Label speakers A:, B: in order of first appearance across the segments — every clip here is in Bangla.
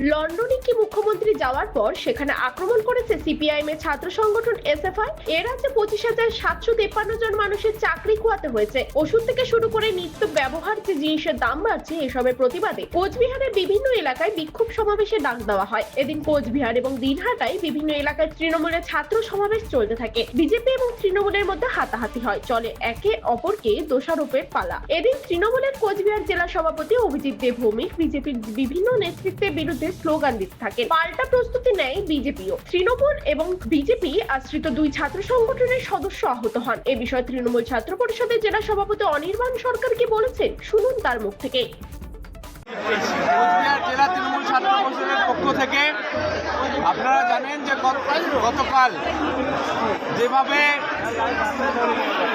A: লন্ডনে কি মুখ্যমন্ত্রী যাওয়ার পর সেখানে আক্রমণ করেছে সিপিআইএম এর ছাত্র সংগঠন এসএফআই? এর রাজ্যে পঁচিশ হাজার সাতশো তেপ্পান্ন জন মানুষের চাকরি খোয়াতে হয়েছে। ওষুধ থেকে শুরু করে নিত্য ব্যবহার যে জিনিসের দাম বাড়ছে, এসবের প্রতিবাদে কোচবিহারের বিভিন্ন এলাকায় বিক্ষোভ সমাবেশে ডাক দেওয়া হয়। এদিন কোচবিহার এবং দিনহাটায় বিভিন্ন এলাকায় তৃণমূলের ছাত্র সমাবেশ চলতে থাকে। বিজেপি এবং তৃণমূলের মধ্যে হাতাহাতি হয়। চলে একে অপরকে দোষারোপের পালা। এদিন তৃণমূলের কোচবিহার জেলা সভাপতি অভিজিৎ দেব ভৌমিক বিজেপির বিভিন্ন নেতৃত্বের বিরুদ্ধে স্লোগান দিতে থাকেন। পাল্টা প্রস্তুতি নেয় বিজেপিও। তৃণমূল এবং বিজেপি আশ্রিত দুই ছাত্র সংগঠনের সদস্য আহত হন। এ বিষয়ে তৃণমূল ছাত্র পরিষদের জেলা সভাপতি অনির্বাণ সরকার কি বলেছেন, শুনুন তার মুখ থেকে।
B: জেলা তৃণমূল ছাত্র পরিষদের পক্ষ থেকে আপনারা জানেন যে গতকাল যেভাবে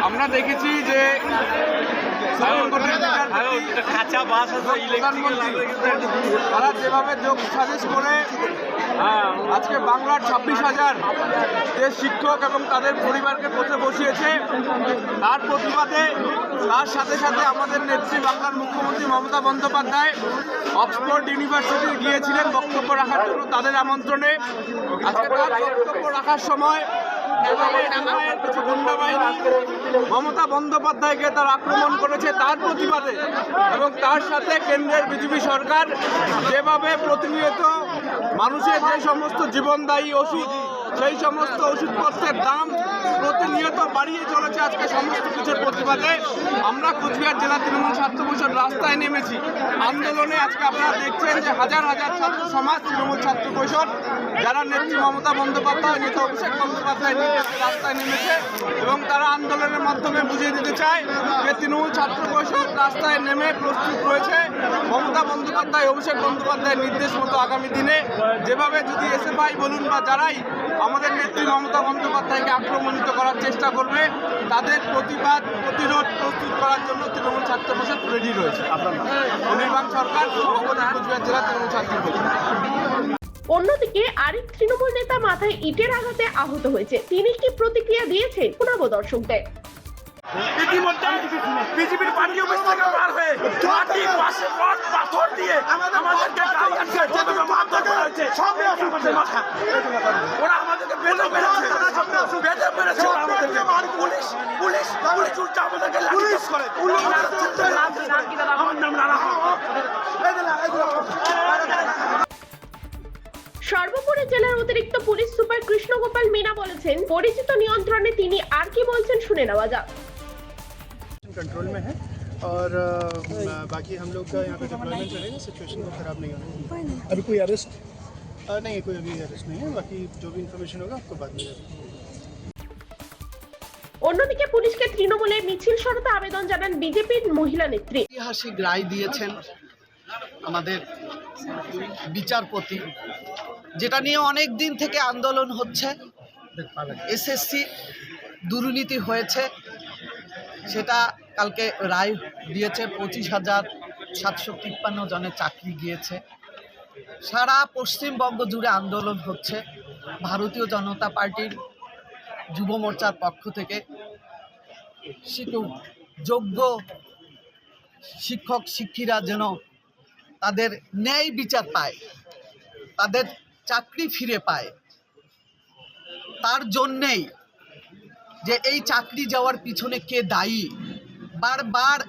B: আমরা দেখেছি যে তারা যেভাবে যোগ সাজেশ করে, আজকে বাংলার ছাব্বিশ হাজার যে শিক্ষক এবং তাদের পরিবারকে পথে বসিয়েছে, তার প্রতিবাদে, তার সাথে সাথে আমাদের নেত্রী বাংলার মুখ্যমন্ত্রী মমতা বন্দ্যোপাধ্যায় অক্সফোর্ড ইউনিভার্সিটি গিয়েছিলেন বক্তব্য রাখার জন্য তাদের আমন্ত্রণে। আজকে তার বক্তব্য রাখার সময় মমতা বন্দ্যোপাধ্যায়কে তার আক্রমণ করেছে তার প্রতিবাদে এবং তার সাথে কেন্দ্রের বিজেপি সরকার যেভাবে প্রতিনিয়ত মানুষের যে সমস্ত জীবনদায়ী ওষুধ, সেই সমস্ত ওষুধপত্রের দাম বাড়িয়ে চলেছে আজকে সমস্ত কিছুর প্রতিবাদে। আমরা কুচবিহার জেলা তৃণমূল ছাত্র পরিষদ রাস্তায় নেমেছি। আন্দোলনে আজকে আপনারা দেখছেন যে হাজার হাজার ছাত্র সমাজ তৃণমূল ছাত্র পরিষদ, যারা নেত্রী মমতা বন্দ্যোপাধ্যায়, নেতা অভিষেক বন্দ্যোপাধ্যায় রাস্তায় নেমেছে এবং তারা আন্দোলনের মাধ্যমে বুঝিয়ে দিতে চায় যে তৃণমূল ছাত্র পরিষদ রাস্তায় নেমে প্রস্তুত রয়েছে। মমতা বন্দ্যোপাধ্যায়, অভিষেক বন্দ্যোপাধ্যায়ের নির্দেশ মতো আগামী দিনে যেভাবে যদি এসএফআই বলুন বা যারাই আমাদের নেত্রী মমতা বন্দ্যোপাধ্যায়কে আক্রমণিত করার চেষ্টা করবে। তাদের প্রতিবাদ প্রতিরোধ প্রস্তুত করার জন্য তৃণমূল ছাত্র পরিষদ রেডি রয়েছে। অনির্বাণ সরকার কুচবিহার জেলা তৃণমূল ছাত্র পরিষদ।
A: অন্যদিকে আরেক তৃণমূল নেতা মাথায় ইটের আঘাতে আহত হয়েছে। তিনি কি প্রতিক্রিয়া দিয়েছে শোনাবো দর্শকদের।
C: ইতিমধ্যে বিজেপির পার্টি অফিস থেকে বার হয়ে মাটি রড পাথর দিয়ে আমাদেরকে গার্জিয়ানকে যেভাবে মারধর করা হয়েছে ওরা আমাদেরকে বেঁধে মেরেছে। বেঁধে মেরেছে ওরা আমাদেরকে। পুলিশ পুলিশ পুলিশ উল্টা আমাদেরকে লাঠিচার্জ করে। আমার নাম রানা
A: সর্বোপরি জেলার অতিরিক্ত পুলিশ সুপার কৃষ্ণগোপাল মিনা বলেছেন পরিচিত নিয়ন্ত্রণে তিনি আর কি বলছেন শুনে নেওয়া যাক।
D: कंट्रोल में है और अ, बाकी हम लोग का यहाँ पे डिप्लॉयमेंट चलेगा सिचुएशन को ख़राब नहीं होने देंगे।
E: अभी कोई अरेस्ट
D: अ, नहीं कोई अभी अरेस्ट नहीं है बाकी जो भी इन्फॉर्मेशन होगा आपको बाद में दे देंगे।
A: অন্যদিকে পুলিশকে তৃণমূলের মিছিল সরাতে আবেদন জানান বিজেপির মহিলা নেত্রী
F: ঐতিহাসিক রায় দিয়েছেন আমাদের বিচারপতি যেটা নিয়ে অনেক দিন থেকে আন্দোলন হচ্ছে এসএসসি দুর্নীতি হয়েছে সেটা কালকে রায় দিয়েছে পঁচিশ হাজার সাতশো তিপ্পান্ন জনের চাকরি গিয়েছে। সারা পশ্চিমবঙ্গ জুড়ে আন্দোলন হচ্ছে ভারতীয় জনতা পার্টির যুব মোর্চার পক্ষ থেকে। যোগ্য শিক্ষক, শিক্ষিরা যেন তাদের ন্যায় বিচার পায়, তাদের চাকরি ফিরে পায়, তার জন্যেই যে এই চাকরি যাওয়ার পিছনে কে দায়ী বারবার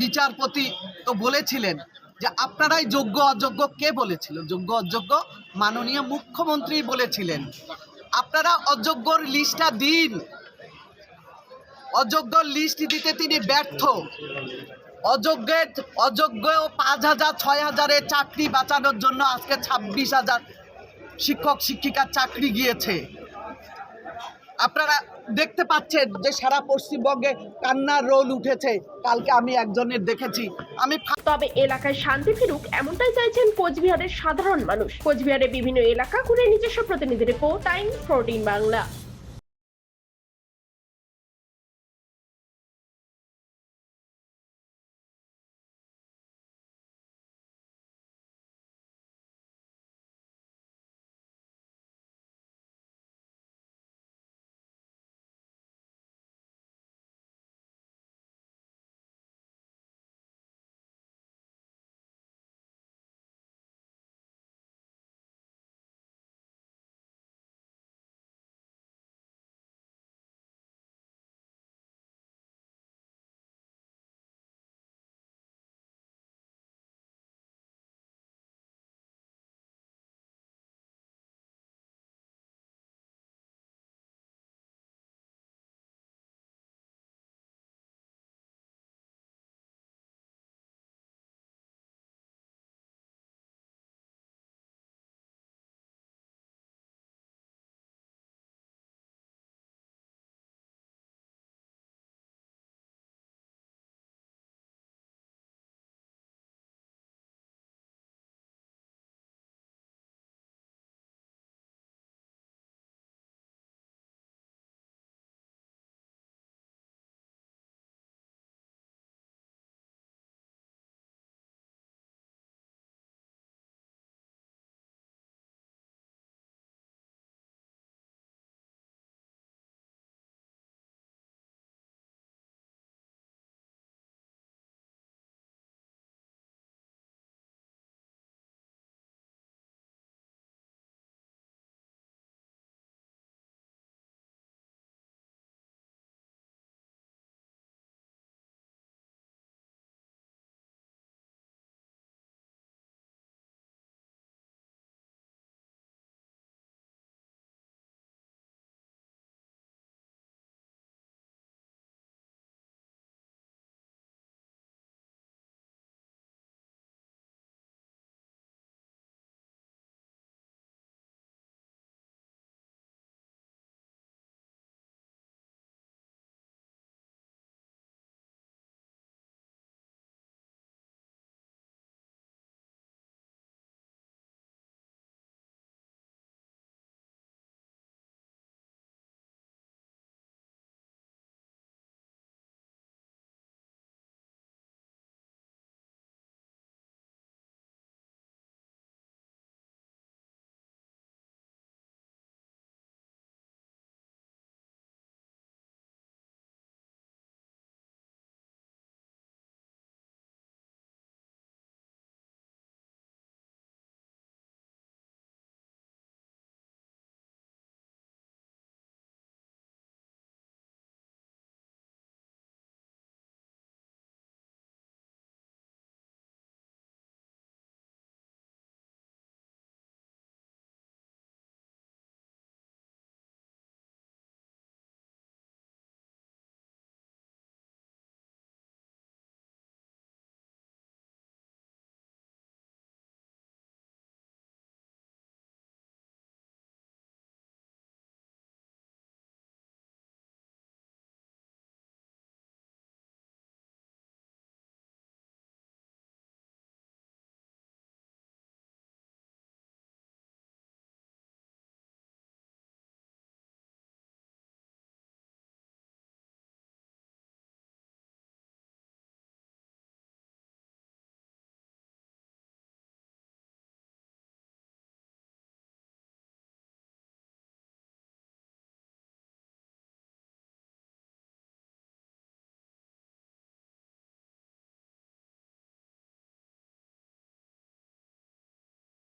F: বিচারপতি তো বলেছিলেন যে আপনারাই যোগ্য অযোগ্য কে বলেছিল? যোগ্য অযোগ্য মাননীয় মুখ্যমন্ত্রী বলেছিলেন। আপনারা অযোগ্যর লিস্টটা দিন। অযোগ্য লিস্ট দিতে তিনি ব্যর্থ। অযোগ্যের অযোগ্য পাঁচ হাজার, ছয় হাজারের চাকরি বাঁচানোর জন্য আজকে ছাব্বিশ হাজার শিক্ষক, শিক্ষিকার চাকরি গিয়েছে। আপনারা দেখতে পাচ্ছেন যে সারা পশ্চিমবঙ্গে কান্নার রোল উঠেছে। কালকে আমি একজনের দেখেছি। আমি
A: তবে এলাকায় শান্তি ফিরুক এমনটাই চাইছেন কোচবিহারের সাধারণ মানুষ। কোচবিহারের বিভিন্ন এলাকা ঘুরে নিজস্ব প্রতিনিধি রিপোর্ট টাইম ফোরটিন বাংলা।